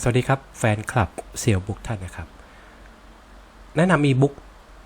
สวัสดีครับ แฟนคลับเซียวบุ๊กท่านนะครับ แนะนำอีบุ๊ก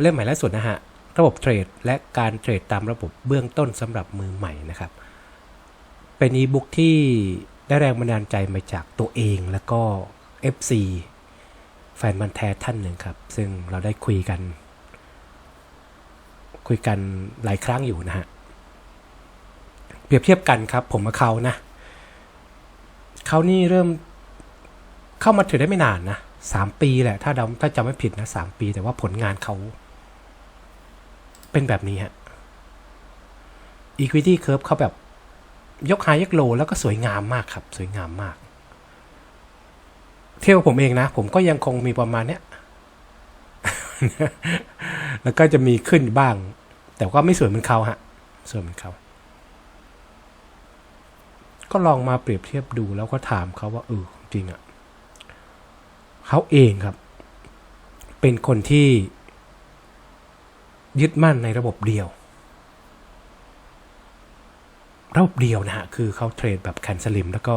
เล่มใหม่ล่าสุดนะฮะ ระบบเทรดและการเทรดตามระบบเบื้องต้นสำหรับมือใหม่นะครับ เป็นอีบุ๊กที่ได้แรงบันดาลใจมาจากตัวเองแล้วก็ FC แฟนมันแท้ท่านหนึ่งครับ ซึ่งเราได้คุยกัน คุยกันหลายครั้งอยู่นะฮะ เปรียบเทียบกันครับ ผมกับเขานะเขานี่เริ่ม เข้ามาถือได้ไม่นานนะสามปีแหละ ถ้าดาถ้าจำไม่ผิดนะสามปี แต่ว่าผลงานเขาเป็นแบบนี้ฮะ equity curve เขาแบบยกไฮยกโลแล้วก็สวยงามมากครับ สวยงามมาก เที่ยวผมเองนะ ผมก็ยังคงมีประมาณเนี้ย แล้วก็จะมีขึ้นบ้าง แต่ว่าไม่สวยเหมือนเขาฮะ สวยเหมือนเขา ก็ลองมาเปรียบเทียบดูแล้วก็ถามเขาว่าเออจริงอะ เขาเองครับ เป็นคนที่ยึดมั่นในระบบเดียว ระบบเดียวนะฮะ คือเขาเทรดแบบแคนสลิมแล้วก็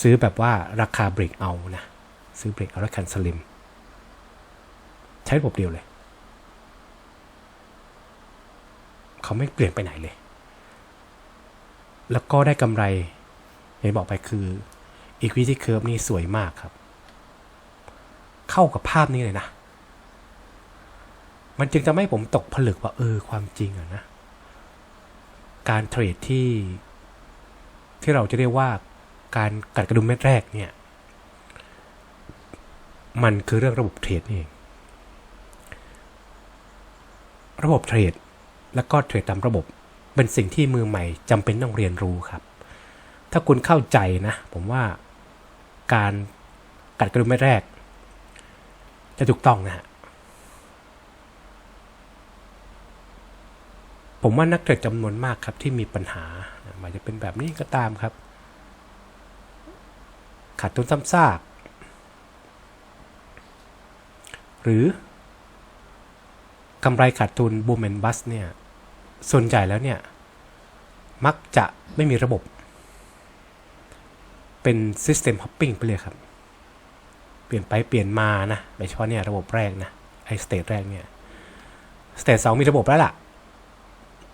ซื้อแบบว่าราคาเบรกเอานะ ซื้อเบรกเอาแล้วแคนสลิมใช้ระบบเดียวเลย เขาไม่เปลี่ยนไปไหนเลย แล้วก็ได้กำไรอย่างบอกไปคือ equity curve นี่สวยมากครับ เข้ากับภาพนี้เลยนะ มันจึงจะไม่ผมตกผลึกว่าเออความจริงอะนะ การเทรดที่ที่เราจะเรียกว่าการกัดกระดุมเม็ดแรกเนี่ย มันคือเรื่องระบบเทรดนี่เอง ระบบเทรดแล้วก็เทรดตามระบบเป็นสิ่งที่มือใหม่จำเป็นต้องเรียนรู้ครับ ถ้าคุณเข้าใจนะ ผมว่าการกัดกระดุมเม็ดแรก จะถูกต้องนะฮะผมว่านักเทรดจำนวนมากครับที่มีปัญหาอาจจะเป็นแบบนี้ก็ตามครับ ขาดทุนซ้ำซากหรือกำไรขาดทุนบูมแอนบัสเนี่ย ส่วนใหญ่แล้วเนี่ย มักจะไม่มีระบบ เป็น System Hopping ไปเลยครับ ลี่ยนไปเปลี่ยนมานะโดยเฉพาะเนี่ยระบบแรกนะไอสเตจแรกเนี่ยสเตจสองมีระบบแล้วล่ะ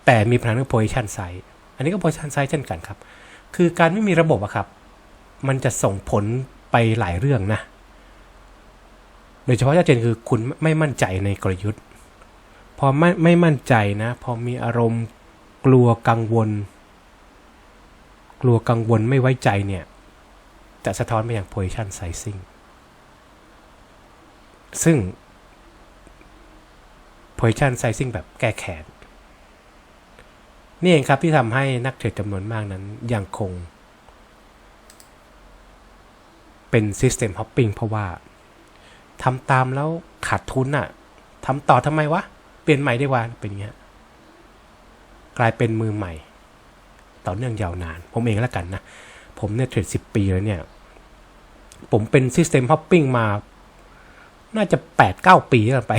แต่มีปัญหาเรื่อง position size อันนี้ก็ position size เช่นกันครับ คือการไม่มีระบบอะครับ มันจะส่งผลไปหลายเรื่องนะ โดยเฉพาะชัดเจนคือคุณไม่มั่นใจในกลยุทธ์ พอไม่ไม่มั่นใจนะ พอมีอารมณ์กลัวกังวล กลัวกังวลไม่ไว้ใจเนี่ย จะสะท้อนไปอย่าง position sizing ซึ่ง ซึ่ง position sizing แบบแก้แค้นนี่เองครับที่ทำให้นักเทรดจำนวนมากนั้นยังคง เป็น system hopping เพราะว่าทำตามแล้วขาดทุนอะทำต่อทำไมวะ เปลี่ยนใหม่ไดีกว่าเป็นอย่างเงี้ยกลายเป็นมือใหม่ ต่อเนื่องยาวนาน ผมเองแล้วกันนะ ผมเนี่ยเทรดสิบปีแล้วเนี่ย ผมเป็น system hopping มา น่าจะแปดเก้าปีแล้วไป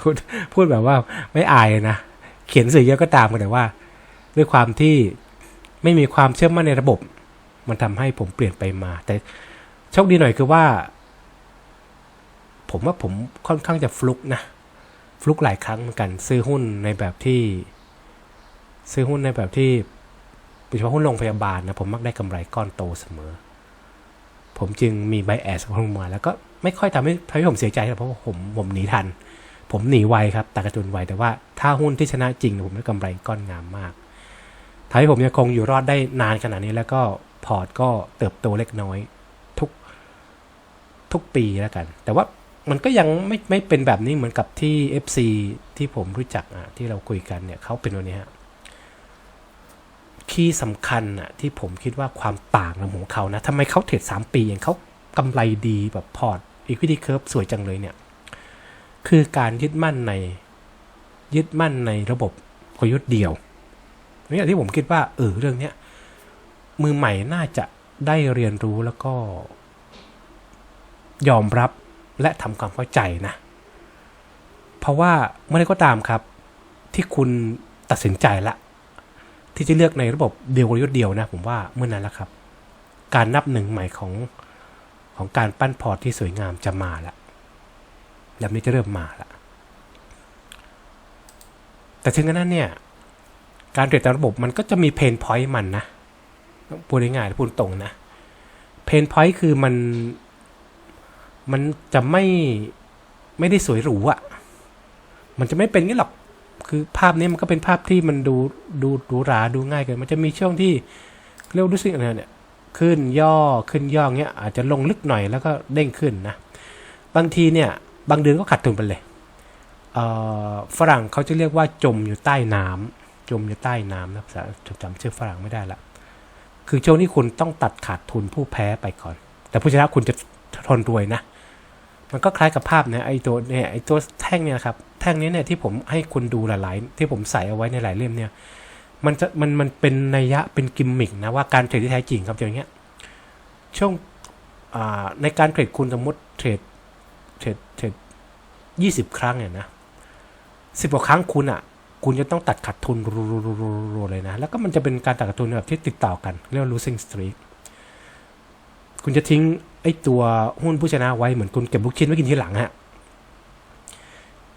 พูดพูดแบบว่าไม่อายนะ เขียนสื่อเยอะก็ตามกันแต่ว่า ด้วยความที่ไม่มีความเชื่อมั่นในระบบ มันทำให้ผมเปลี่ยนไปมา แต่โชคดีหน่อยคือว่า ผมว่าผมค่อนข้างจะฟลุกนะ ฟลุกหลายครั้งเหมือนกัน ซื้อหุ้นในแบบที่ ซื้อหุ้นในแบบที่โดยเฉพาะหุ้นโรงพยาบาลนะผมมักได้กำไรก้อนโตเสมอ ผมจึงมีไบแอสลงมาแล้วก็ไม่ค่อยทำให้ทำให้ผมเสียใจนะเพราะว่าผมผมหนีทัน ผมหนีไวครับตากระตุนไวแต่ว่าถ้าหุ้นที่ชนะจริงผมได้กำไรก้อนงามมากทำให้ผมยังคงอยู่รอดได้นานขนาดนี้แล้วก็พอร์ตก็เติบโตเล็กน้อยทุกทุกปีแล้วกัน แต่ว่ามันก็ยังไม่ไม่เป็นแบบนี้เหมือนกับที่ FC ที่ผมรู้จักอะที่เราคุยกันเนี่ยเขาเป็นวันนี้ฮะ คีย์สำคัญอะที่ผมคิดว่าความต่างของเขานะทำไมเขาเทรดสามปีอย่างเขากำไรดีแบบพอร์ต equity curve สวยจังเลยเนี่ย คือการยึดมั่นในยึดมั่นในระบบกลยุทธ์เดียวนี่ที่ผมคิดว่าเออเรื่องเนี้ยมือใหม่น่าจะได้เรียนรู้แล้วก็ ยอมรับและทำความเข้าใจนะ เพราะว่าเมื่อไรก็ตามครับ ที่คุณตัดสินใจละ ที่จะเลือกในระบบเดียวกลยุทธ์เดียวนะผมว่าเมื่อนั้นและครับ การนับหนึ่งใหม่ของของการปั้นพอร์ตที่สวยงามจะมาละแบบนี้จะเริ่มมาละแต่ถึงกระนั้นเนี่ย การเทรดตามระบบมันก็จะมีเพนพอยต์มันนะพูดง่ายๆพูดตรงนะเพนพอยต์คือมันมันจะไม่ไม่ได้สวยหรูอะมันจะไม่เป็นงี้หรอก คือภาพนี้มันก็เป็นภาพที่มันดูดูหรูหราดูง่ายเกินมันจะมีช่วงที่เรียกว่ารู้สึกอะไรเนี่ยขึ้นย่อขึ้นย่อเงี้ยอาจจะลงลึกหน่อยแล้วก็เด้งขึ้นนะบางทีเนี่ยบางเดือนก็ขาดทุนไปเลยเฝรั่งเขาจะเรียกว่าจมอยู่ใต้น้ำจมอยู่ใต้น้ำนะภาษาจำชื่อฝรั่งไม่ได้ละคือช่วงที่คุณต้องตัดขาดทุนผู้แพ้ไปก่อน แต่ผู้ชนะคุณจะทนรวยนะ มันก็คล้ายกับภาพเนี่ยไอตัวเนี่ยไอตัวแท่งเนี่ยครับแท่งนี้เนี่ยที่ผมให้คุณดูหลายๆ ที่ผมใส่เอาไว้ในหลายเล่มเนี่ย มันจะมันมันเป็นนัยยะเป็นกิมมิกนะว่าการเทรดที่แท้จริงครับอย่างเงี้ยช่วงในการเทรดคุณสมมติเทรดเทรดเทรดยี่สิบครั้งเนี่ยนะสิบกว่าครั้งคุณอะ คุณจะต้องตัดขาดทุนรัวๆเลยนะ แล้วก็มันจะเป็นการตัดขาดทุนแบบที่ติดต่อกัน เรียกว่า losing streak คุณจะทิ้ง ไอ้ตัวหุ้นผู้ชนะไว้เหมือนคุณเก็บลูกชิ้นไว้กินทีหลังฮะ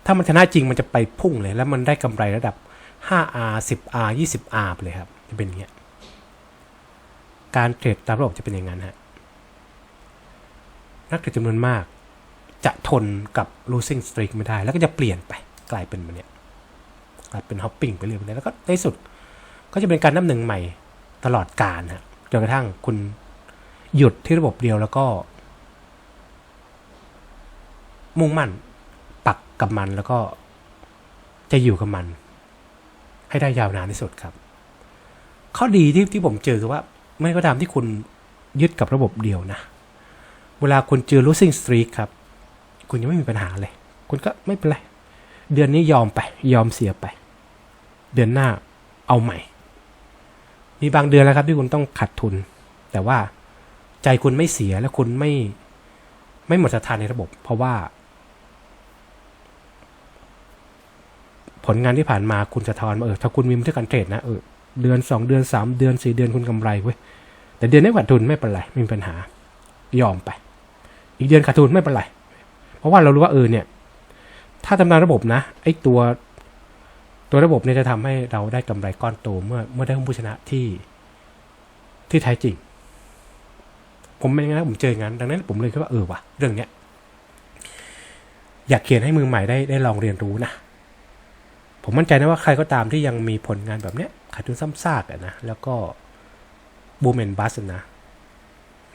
ถ้ามันชนะจริงมันจะไปพุ่งเลย แล้วมันได้กำไรระดับ 5R 10R 20R ไปเลยครับจะเป็นอย่างเงี้ยการเทรดตามระบบจะเป็นอย่างนั้นฮะนักเทรดจำนวนมาก จะทนกับ losing streak ไม่ได้ แล้วก็จะเปลี่ยนไปกลายเป็นแบบเนี้ยกลายเป็น hopping ไปเรื่อยๆแล้วก็ในสุด ก็จะเป็นการนับหนึ่งใหม่ตลอดกาลฮะจนกระทั่งคุณ หยุดที่ระบบเดียวแล้วก็ มุ่งมั่น ปักกับมันแล้วก็จะอยู่กับมัน ให้ได้ยาวนานที่สุดครับ ข้อดีที่ที่ผมเจอคือว่าไม่ก็ตามที่คุณยึดกับระบบเดียวนะ เวลาคุณเจอ losing streak ครับ คุณยังไม่มีปัญหาเลย คุณก็ไม่เป็นไร เดือนนี้ยอมไป ยอมเสียไป เดือนหน้าเอาใหม่ มีบางเดือนแล้วครับที่คุณต้องขาดทุน แต่ว่า ใจคุณไม่เสียและคุณไม่ไม่หมดศรัทธาในระบบ เพราะว่า ผลงานที่ผ่านมาคุณจะทอนมาเออถ้าคุณมีมันที่การเทรดนะเออเดือนสองเดือนสามเดือนสี่เดือนคุณกำไรเว้ยแต่เดือนนี้ขาดทุนไม่เป็นไรไม่มีปัญหา ยอมไป อีกเดือนขาดทุนไม่เป็นไร เพราะว่าเรารู้ว่าเออเนี่ย ถ้าทำงานระบบนะไอ้ตัวตัวระบบเนี่ยจะทำให้เราได้กำไรก้อนโตเมื่อเมื่อได้ผู้ชนะที่ที่แท้จริง ผมเป็นงนั้นผมเจองั้น ดังนั้นผมเลยคิดว่าเออว่ะเรื่องเนี้ยอยากเขียนให้มือใหม่ได้ได้ลองเรียนรู้นะ ผมมั่นใจนะว่าใครก็ตามที่ยังมีผลงานแบบเนี้ยขาดทุนซ้ำซากอะนะ แล้วก็บูมเมนบัสนะ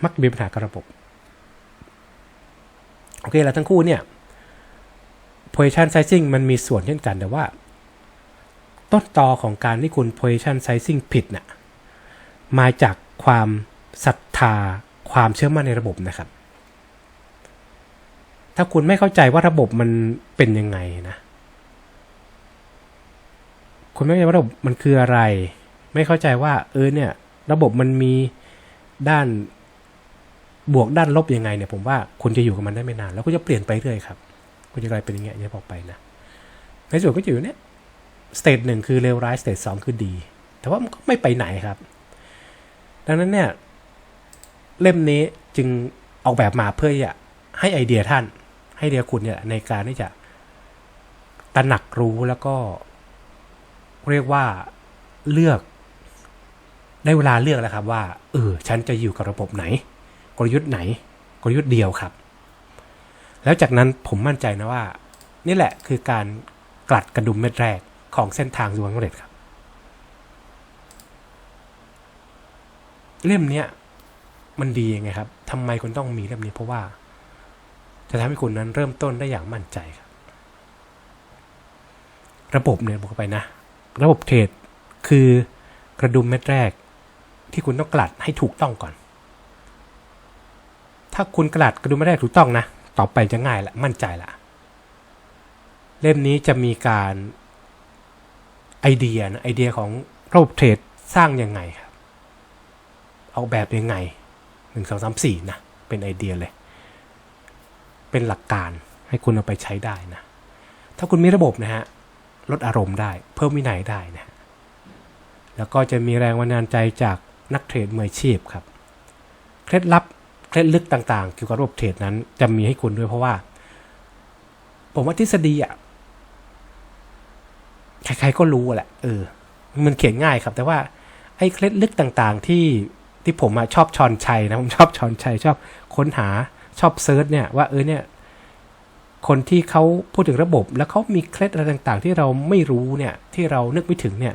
มักมีปัญหากับระบบ โอเค แล้วทั้งคู่เนี่ย position sizing มันมีส่วนเช่นกันแต่ว่า ต้นตอของการที่คุณ position sizing ผิดน่ะ มาจากความศรัทธา ความเชื่อมั่นในระบบนะครับ ถ้าคุณไม่เข้าใจว่าระบบมันเป็นยังไงนะ คุณไม่เข้าใจว่าระบบมันคืออะไร ไม่เข้าใจว่าเออเนี่ย ระบบมันมีด้านบวกด้านลบยังไงเนี่ยผมว่าคุณจะอยู่กับมันได้ไม่นาน แล้วก็จะเปลี่ยนไปเรื่อยครับ คุณจะกลายเป็นอย่างเงี้ยอย่างบอกไปนะ ในส่วนก็อยู่เนี่ยสเตจหนึ่งคือเลวร้ายสเตจสองคือดี แต่ว่ามันก็ไม่ไปไหนครับ ดังนั้นเนี่ย เล่มนี้จึงออกแบบมาเพื่อจะให้ไอเดียท่าน ให้เดียคุณเนี่ยในการที่จะตระหนักรู้แล้วก็เรียกว่าเลือก ได้เวลาเลือกแล้วครับ ว่าเออฉันจะอยู่กับระบบไหน กลยุทธ์ไหน กลยุทธ์เดียวครับ แล้วจากนั้นผมมั่นใจนะว่า นี่แหละคือการกลัดกระดุมเม็ดแรกของเส้นทางสู่ความสำเร็จครับ เล่มเนี้ย มันดียังไงครับทำไมคุณต้องมีเล่มนี้เพราะว่า จะทำให้คุณนั้นเริ่มต้นได้อย่างมั่นใจครับ ระบบเนี่ยบอกไปนะ ระบบเทรดคือกระดุมเม็ดแรก ที่คุณต้องกลัดให้ถูกต้องก่อน ถ้าคุณกลัดกระดุมเม็ดแรกถูกต้องนะ ต่อไปจะง่ายละมั่นใจละเล่มนี้จะมีการไอเดียนะไอเดียของระบบเทรดสร้างยังไงครับ ออกแบบยังไง หนึ่งสองสามสี่นะเป็นไอเดียเลย เป็นหลักการให้คุณเอาไปใช้ได้นะ ถ้าคุณมีระบบนะฮะลดอารมณ์ได้ เพิ่มวินัยได้นะแล้วก็จะมีแรงบันดาลใจจากนักเทรดมืออาชีพครับเคล็ดลับเคล็ดลึกต่างๆ เกี่ยวกับระบบเทรดนั้น จะมีให้คุณด้วยเพราะว่า ผมว่าทฤษฎีอะใครๆก็รู้แหละเออมันเขียนง่ายครับ แต่ว่าไอ้เคล็ดลึกต่างๆที่ ที่ผมอะชอบชอนชัยนะผมชอบชอนชัยชอบค้นหาชอบเซิร์ชเนี่ยว่าเออเนี่ยคนที่เขาพูดถึงระบบแล้วเขามีเคล็ดอะไรต่างๆ ที่เราไม่รู้เนี่ยที่เรานึกไม่ถึงเนี่ย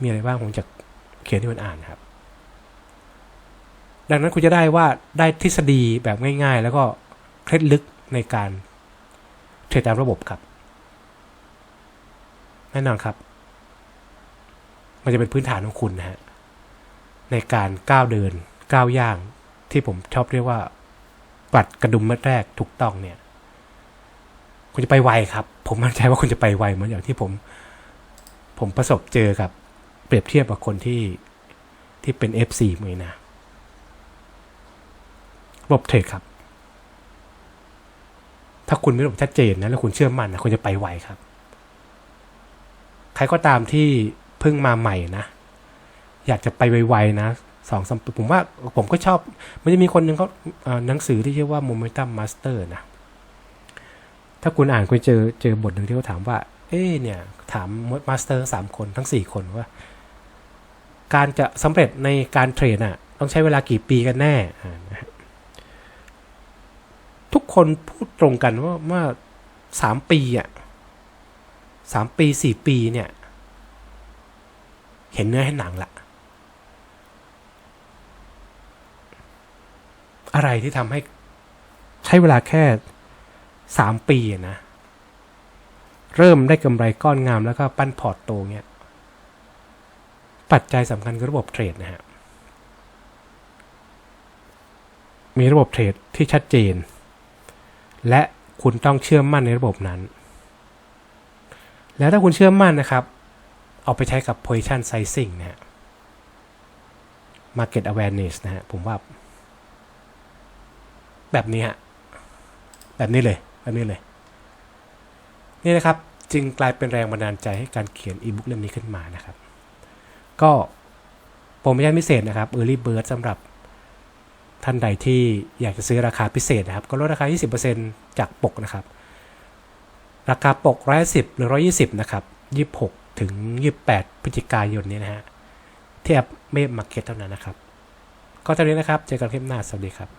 มีอะไรบ้างผมจะเขียนให้มันอ่านครับ ดังนั้นคุณจะได้ว่าได้ทฤษฎีแบบง่าย ๆ แล้วก็เคล็ดลึกในการเทรดตามระบบครับแน่นอนครับ มันจะเป็นพื้นฐานของคุณนะฮะ ในการก้าวเดินก้าวย่างที่ผมชอบเรียกว่าปัดกระดุมเม็ดแรกถูกต้องเนี่ย คุณจะไปไวครับ ผมมั่นใจว่าคุณจะไปไวเหมือนอย่างที่ผม ผมประสบเจอกับ เปรียบเทียบกับคนที่ที่เป็น F4 มือนนะระบบเทรดครับ ถ้าคุณมีระบบชัดเจนนะแล้วคุณเชื่อมั่นนะคุณจะไปไวครับ ใครก็ตามที่เพิ่งมาใหม่นะ อยากจะไปไวๆนะสองสามผมว่าผมก็ชอบ มันจะมีคนหนึ่งเขาหนังสือที่ชื่อว่า Momentum Master นะถ้าคุณอ่านคุณเจอเจอบทหนึ่งที่เขาถามว่า เอ๊เนี่ย ถามมาสเตอร์สามคนทั้งสี่คนว่า การจะสำเร็จในการเทรดน่ะ ต้องใช้เวลากี่ปีกันแน่ ทุกคนพูดตรงกันว่าว่าสามปีอะสามปีสี่ปีเนี่ย เห็นเนื้อเห็นหนังละ อะไรที่ทำให้ใช้เวลาแค่สามปีนะ เริ่มได้กำไรก้อนงามแล้วก็ปั้นพอร์ตโตเงี้ย ปัจจัยสำคัญคือระบบเทรดนะฮะ มีระบบเทรดที่ชัดเจน และคุณต้องเชื่อมั่นในระบบนั้น แล้วถ้าคุณเชื่อมั่นนะครับ เอาไปใช้กับ position sizing นะฮะ market awareness นะฮะ ผมว่า แบบนี้ฮะแบบนี้เลยแบบนี้เลยนี่นะครับจึงกลายเป็นแรงบันดาลใจให้การเขียนอีบุ๊กเล่มนี้ขึ้นมานะครับ ก็โปรโมชั่นพิเศษนะครับ Early Bird สำหรับท่านใดที่อยากจะซื้อราคาพิเศษนะครับ ก็ลดราคา 20%จากปกนะครับ ราคาปก 110 หรือ 120 นะครับ 26 ถึง 28 พฤศจิกายนนี้นะฮะที่แอปเมฟมาร์เก็ตเท่านั้นนะครับ ก็เท่านี้นะครับ เจอกันคลิปหน้า สวัสดีครับ